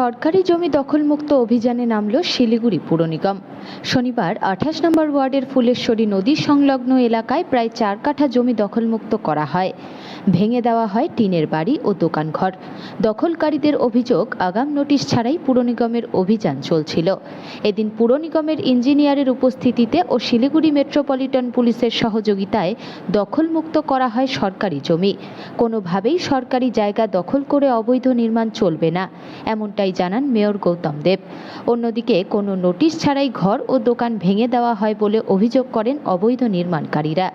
সরকারি জমি দখলমুক্ত অভিযানে নামল শিলিগুড়ি পুর নিগম। শনিবার আঠাশ নম্বর ওয়ার্ডের ফুলেশ্বরী নদী সংলগ্ন এলাকায় প্রায় চার কাঠা জমি দখলমুক্ত করা হয়। ভেঙে দেওয়া হয় টিনের বাড়ি ও দোকানঘর। দখলকারীদের অভিযোগ, আগাম নোটিশ ছাড়াই পুর নিগমের অভিযান চলছিল। এদিন পুর নিগমের ইঞ্জিনিয়ারের উপস্থিতিতে ও শিলিগুড়ি মেট্রোপলিটন পুলিশের সহযোগিতায় দখলমুক্ত করা হয় সরকারি জমি। কোনোভাবেই সরকারি জায়গা দখল করে অবৈধ নির্মাণ চলবে না। এমনটাই জানান মেয়র গৌতম দেব। অন্যদিকে, কোনো নোটিশ ছাড়াই ঘর ও দোকান ভেঙে দেওয়া হয় বলে অভিযোগ করেন অবৈধ নির্মাণকারীরা।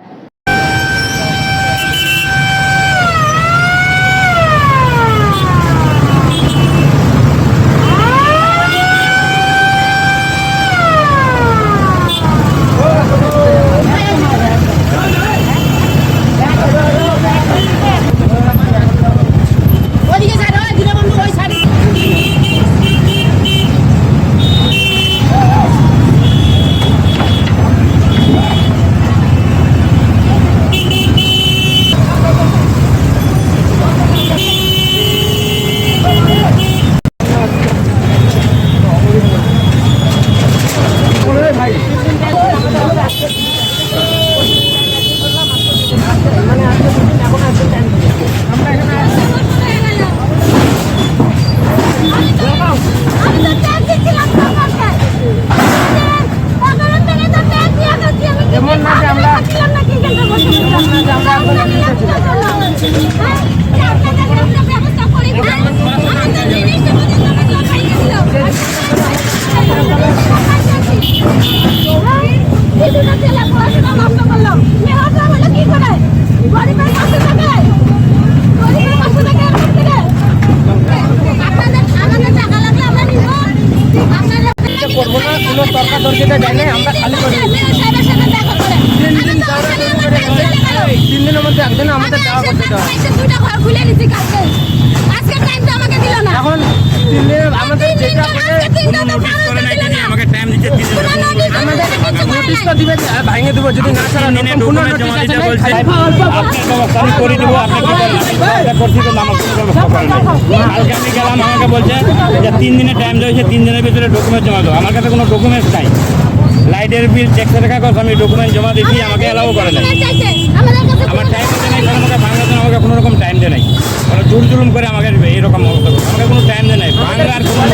করব না কোনো তর্কা তর্কিতে দেয় নাই আমরা খালি করি মেয়র সাহেবের সাথে দেখা করে তিন দিন যাওয়ার আগে করে গেছে। তিন দিনের মধ্যে একদিন আমাদের দেওয়া করতে দাও দুইটা ঘর খুলে নিছি কালকে আজকে টাইম তো আমাকে দিল না এখন তিন দিনে আমাদের যেটা তিন করে। আমাকে টাইম দিন আমাদের নোটিশ তো দিবে ভাঙে দেবো যদি না ছাড়া কোনো নোটিশ আছে বলছে করে দিব করছি তো কালকে আমি গেলাম আমাকে বলছে যে তিন দিনের টাইম দিয়েছে তিন দিনের ভিতরে ডকুমেন্ট জমা দেবো আমার কাছে কোনো ডকুমেন্টস নাই লাইটের বিল টাকা কথা আমি ডকুমেন্ট জমা দিচ্ছি আমাকে এলাও করে নাই আমার টাইম দিতে নাই কারণ আমাকে বাংলাদেশ আমাকে কোনো রকম টাইম দেয় নাই। জোর জুলুম করে আমাকে এরকম অবস্থা। আমাকে কোনো টাইম দেয় নাই। বাংলার কোনো